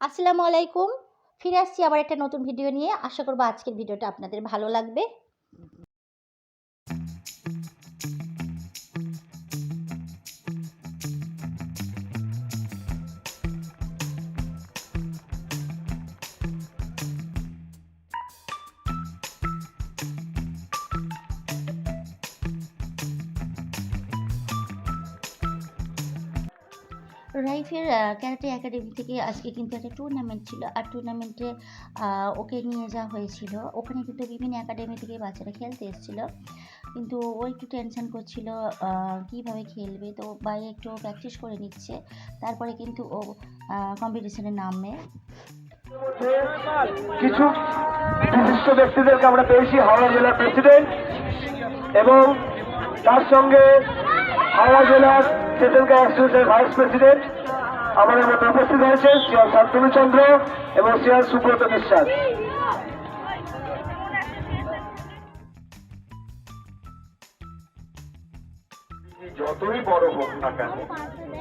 আসসালামু আলাইকুম। ফিরে আসছি আবার একটা নতুন ভিডিও নিয়ে। আশা করব আজকের ভিডিওটা আপনাদের ভালো লাগবে। রাইফের ক্যারাটে একাডেমি থেকে আজকে কিন্তু একটা টুর্নামেন্ট ছিল। আর টুর্নামেন্টে ওকে নিয়ে যাওয়া হয়েছিল, ওখানে কিন্তু বিভিন্ন একাডেমি থেকে বাচ্চারা খেলতে এসেছিল। কিন্তু ও একটু টেনশন করছিল কীভাবে খেলবে? তো বাইরে একটু প্র্যাকটিস করে নিচ্ছে। তারপরে কিন্তু ও কম্পিটিশনে নামবে কিছু বিশিষ্ট ব্যক্তিদেরকে আমরা পেয়েছি, হাওড়া জেলার প্রেসিডেন্ট এবং তার সঙ্গে হাওড়া জেলার সেটেলকা অ্যাসোসিয়েশনের ভাইস প্রেসিডেন্ট আমাদের মধ্যে উপস্থিত হয়েছে শ্রীয়াল শান্তনু চন্দ্র এবং শ্রীয়াল সুব্রত বিশ্বাস। যতই বড় হোক না কেন,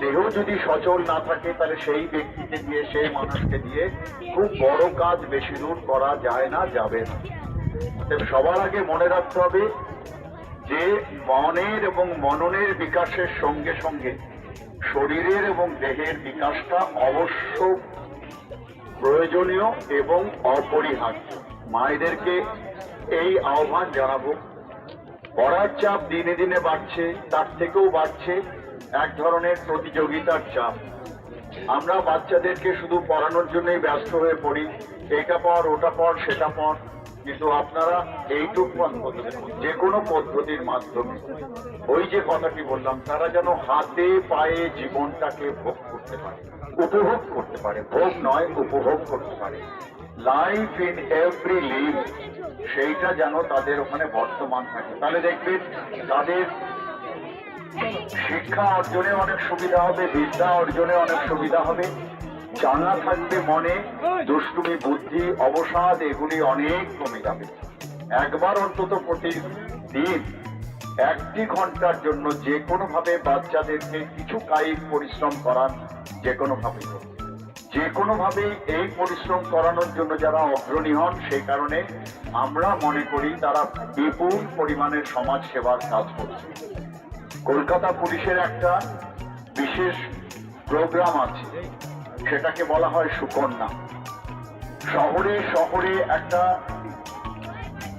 দেহ যদি সচল না থাকে, তাহলে সেই ব্যক্তিকে দিয়ে, সেই মানুষকে দিয়ে খুব বড় কাজ বেশি দূর করা যায় না, যাবে না। সবার আগে মনে রাখতে হবে যে মনের এবং মননের বিকাশের সঙ্গে সঙ্গে শরীরের এবং দেহের বিকাশটা অবশ্য প্রয়োজনীয় এবং অপরিহার্য। মায়েদেরকে এই আহ্বান জানাব। পড়ার চাপ দিনে দিনে বাড়ছে, তার থেকেও বাড়ছে এক ধরনের প্রতিযোগিতার চাপ। আমরা বাচ্চাদেরকে শুধু পড়ানোর জন্যই ব্যস্ত হয়ে পড়ি এটা পড়, ওটা পড়, সেটা পড়। কিন্তু আপনারা এইটুক যে কোনো পদ্ধতির মাধ্যমে। ওই যে কথাটি বললাম, তারা যেন হাতে পায়ে জীবনটাকে ভোগ করতে পারে, উপভোগ করতে পারে। ভোগ নয়, উপভোগ করতে পারে। লাইফ ইন এভরি লিভ সেইটা যেন তাদের ওখানে বর্তমান থাকে। তাহলে দেখবেন, তাদের শিক্ষা অর্জনে অনেক সুবিধা হবে, বিদ্যা অর্জনে অনেক সুবিধা হবে। জানা থাকবে মনে, দুষ্টুমি, বুদ্ধি, অবসাদ, এগুলি অনেক কমে যাবে। একবার অন্তত প্রতিদিন একটি ঘণ্টার জন্য যে কোনো ভাবে বাচ্চাদেরকে কিছু কায়িক পরিশ্রম করান, যে কোনো ভাবে যে কোনো ভাবে এই পরিশ্রম করানোর জন্য যারা অগ্রণী হন সেই কারণে আমরা মনে করি তারা বিপুল পরিমাণের সমাজ সেবার কাজ করছে। কলকাতা পুলিশের একটা বিশেষ প্রোগ্রাম আছে। সেটাকে বলা হয় সুকন্যা। শহরে শহরে একটা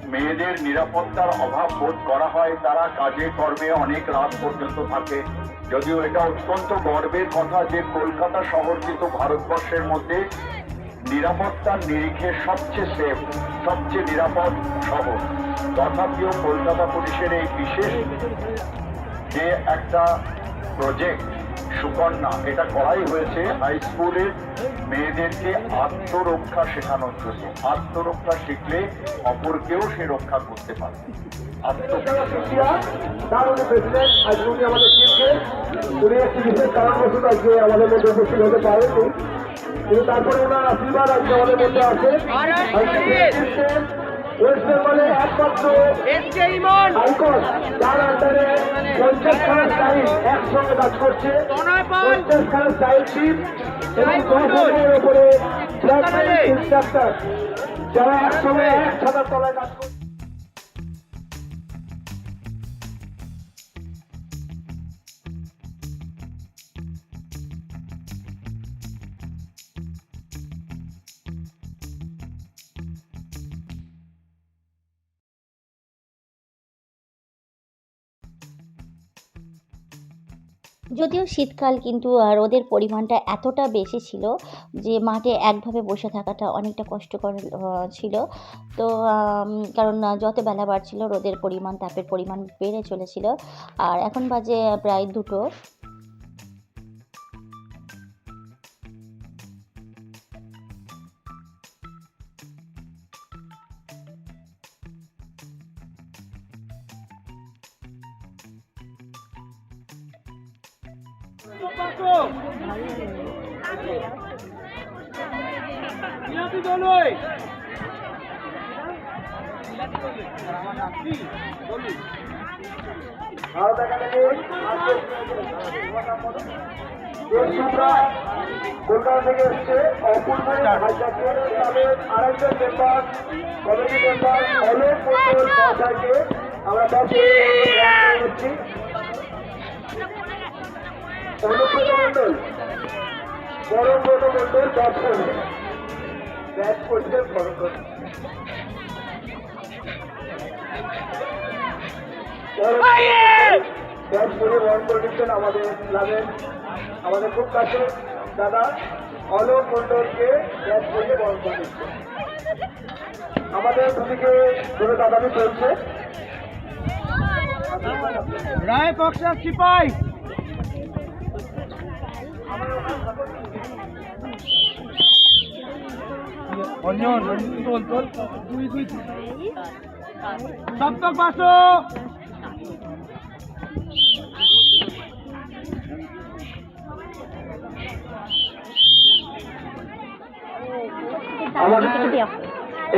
মেয়েদের নিরাপত্তার অভাব বোধ করা হয়, তারা কাজে, কর্মে অনেক রাত পর্যন্ত থাকে। যদিও এটা অত্যন্ত গর্বের কথা যে কলকাতা শহর কিন্তু ভারতবর্ষের মধ্যে নিরাপত্তার নিরিখে সবচেয়ে সেফ সবচেয়ে নিরাপদ শহর। তথাপিও কলকাতা পুলিশের এই বিশেষ যে একটা প্রজেক্ট সুকন্যা এটা করাই হয়েছে হাই স্কুলের মেয়েদেরকে আত্মরক্ষা শেখানোর জন্য। আত্মরক্ষা শিখলে অপরকেও সে রক্ষা করতে পারে। তারপরে ওনার আশীর্বাদ আজকে আমাদের মধ্যে আছে। ওয়েস্ট বেঙ্গলে একমাত্র এসকে যার আন্ডারে পঞ্চাশ খানা স্টাইল একসঙ্গে কাজ করছে। পঞ্চাশ টিম এবং দশ উপরে যারা একসঙ্গে এক ছাতার তলায় কাজ করছে। যদিও শীতকাল কিন্তু রোদের পরিমাণটা এতটা বেশি ছিল যে মাঠে একভাবে বসে থাকাটা অনেকটা কষ্টকর ছিল। তো কারণ যত বেলা বাড়ছিল, রোদের পরিমাণ, তাপের পরিমাণ বেড়ে চলেছিল। আর এখন বাজে প্রায় দুটো। কলকাতা থেকে এসছে অপূর্ব আরেকজন member committee member Alok Mondal মহাশয়কে আমরা হচ্ছি অনুব্রত মন্ডল পরমব্রত মন্ডল ব্যাট ব্যাট করছেন পরমব্রত ব্যাট করে বরণ করে দিচ্ছেন আমাদের ক্লাবের আমাদের খুব কাছে। দাদা অলোক মন্ডলকে ব্যাট করে বরণ করে দিচ্ছেন। আমাদের দুদিকে ধরে দাদাবি চলছে। রায় বক্সার সিপাই। অঞ্জন তোল তোল দুই দুই। সপ্তক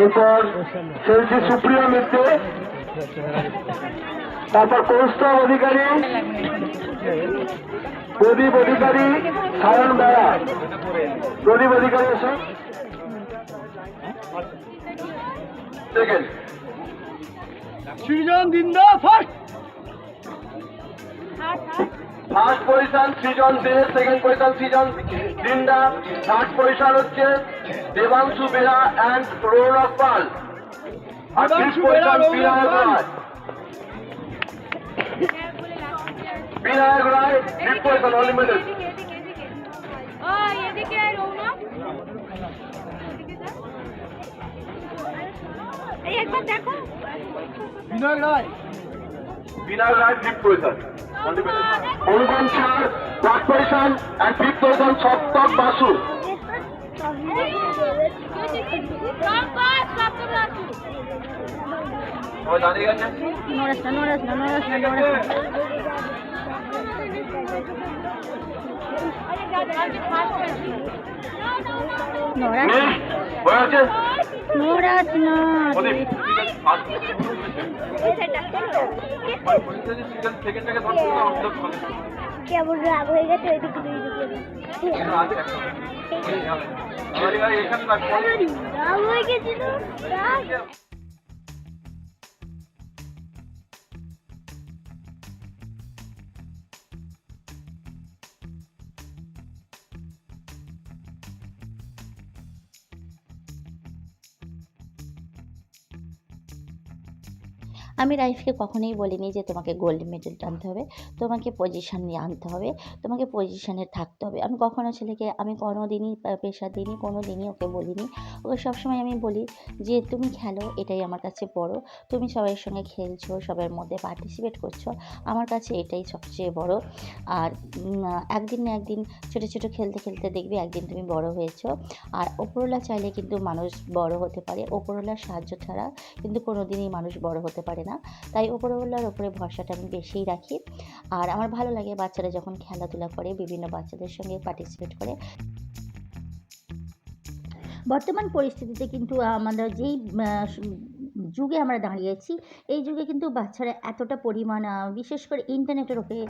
এরপর চলছে সুপ্রিয়া মিত্র। তারপর কৌস্তব অধিকারী। প্রদীপ অধিকারী সায়ন বেড়া। প্রদীপ অধিকারী এসে। Second Srijan Dinda first first position Srijan De second position Srijan Dinda third position হচ্ছে Debangshu Bera and Rourav Pal R fifth position Binayak Roy Binayak Roy fifth position unlimited ওই এদিকে রৌনক এই একবার দেখো। বিনয় রায়। অনুপম অ্যান্ড সপ্তক বাসু। না না না না নড়াস না হয়ে আছে নড়াস না প্রদীপ কেমন রাগ হয়ে গেছে ওইদিকে রাগ হয়ে গেছিল রাগ আমি রাইফকে কখনোই বলিনি যে তোমাকে গোল্ড মেডেল আনতে হবে, তোমাকে পজিশন নিয়ে আনতে হবে, তোমাকে পজিশনে থাকতে হবে। আমি কখনো ছেলেকে, আমি কোনো দিনই প্রেশার দিইনি কোনো দিনই ওকে বলিনি। ওকে সবসময় আমি বলি যে, তুমি খেলো, এটাই আমার কাছে বড়। তুমি সবার সঙ্গে খেলছো সবার মধ্যে পার্টিসিপেট করছ। আমার কাছে এটাই সবচেয়ে বড়। আর একদিন না একদিন ছোটো ছোটো খেলতে খেলতে দেখবে একদিন তুমি বড় হয়েছো। আর ওপরওয়ালা চাইলে কিন্তু মানুষ বড় হতে পারে। ওপরওয়ালার সাহায্য ছাড়া কিন্তু কোনো দিনই মানুষ বড় হতে পারে না। তাই ওপরওয়ালার ওপরে ভরসাটা আমি বেশিই রাখি। আর আমার ভালো লাগে বাচ্চারা যখন খেলাধুলা করে, বিভিন্ন বাচ্চাদের সঙ্গে পার্টিসিপেট করে। বর্তমান পরিস্থিতিতে কিন্তু আমাদের যেই যুগে আমরা দাঁড়িয়েছি, এই যুগে কিন্তু বাচ্চারা এতটা পরিমাণ বিশেষ করে ইন্টারনেটের ওপরে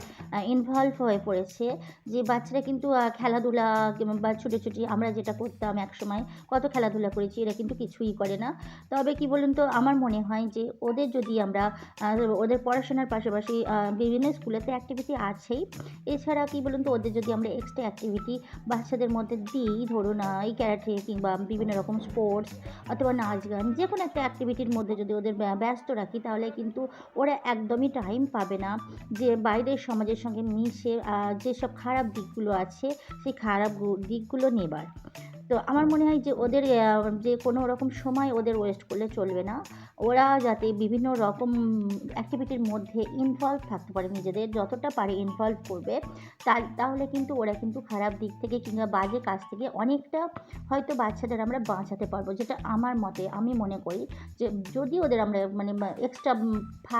ইনভলভ হয়ে পড়েছে যে বাচ্চারা কিন্তু খেলাধুলা কিংবা ছুটোছুটি, আমরা যেটা করতাম একসময়, কত খেলাধুলা করেছি, এরা কিন্তু কিছুই করে না। তবে কি বলুন তো, আমার মনে হয় যে ওদের যদি আমরা ওদের পড়াশোনার পাশাপাশি বিভিন্ন স্কুলেতে অ্যাক্টিভিটি আছেই এছাড়া কি বলুন তো, ওদের যদি আমরা এক্সট্রা অ্যাক্টিভিটি বাচ্চাদের মধ্যে দিই, ধরুন এই ক্যারাটে কিংবা বিভিন্ন রকম স্পোর্টস অথবা নাচ গান যে কোনো একটা অ্যাক্টিভিটির মধ্যে যদি ওদের ব্য- ব্যস্ত রাখি, তাহলে কিন্তু ওরা একদমই টাইম পাবে না। যে বাইরের সমাজের সঙ্গে মিশে যেসব খারাপ দিকগুলো আছে, সেই খারাপ দিকগুলো নেবার। তো আমার মনে হয় যে ওদের যে কোনো রকম সময় ওদের ওয়েস্ট করলে চলবে না। ওরা যাতে বিভিন্ন রকম অ্যাক্টিভিটির মধ্যে ইনভলভ থাকতে পারে, নিজেদের যতটা পারে ইনভলভ করবে তা- তাহলে কিন্তু ওরা কিন্তু খারাপ দিক থেকে কিংবা বাজে কাজ থেকে অনেকটা হয়তো বাচ্চাদের আমরা বাঁচাতে পারব। যেটা আমার মতে, আমি মনে করি যে যদি ওদের আমরা মানে এক্সট্রা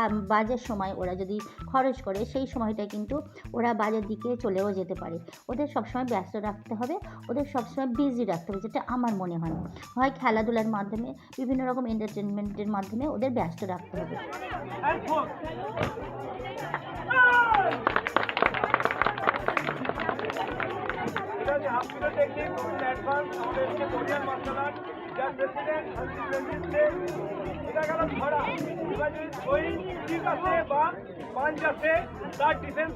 বাজের সময় ওরা যদি খরচ করে, সেই সময়টা কিন্তু ওরা বাজের দিকে চলেও যেতে পারে। ওদের সবসময় ব্যস্ত রাখতে হবে, ওদের সবসময় বিজি রাখতে হবে যেটা আমার মনে হয় হয় খেলাধুলার মাধ্যমে, বিভিন্ন রকম এন্টারটেনমেন্টের মাধ্যমে ওদের ব্যস্ত রাখতে হবে।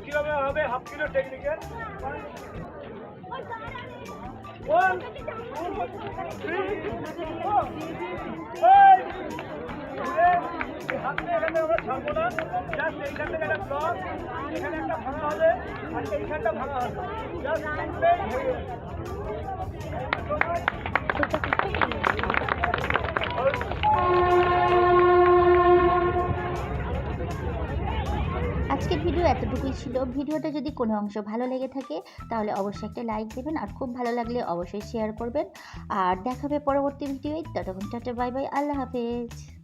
কীভাবে হবে হাফ কিলো টেকনিকের ওয়ান থ্রি ফোর ফাইভ হাতে এখানে একটা ভাঙা হবে আর এইখানটা ভাঙা হবে ছিল ভিডিওটা যদি কোনো অংশ ভালো লেগে থাকে, তাহলে অবশ্যই একটা লাইক দেবেন, আর খুব ভালো লাগলে অবশ্যই শেয়ার করবেন। আর দেখাবে পরবর্তী ভিডিওয়। ততক্ষণ টাটা বাই বাই আল্লাহ হাফেজ।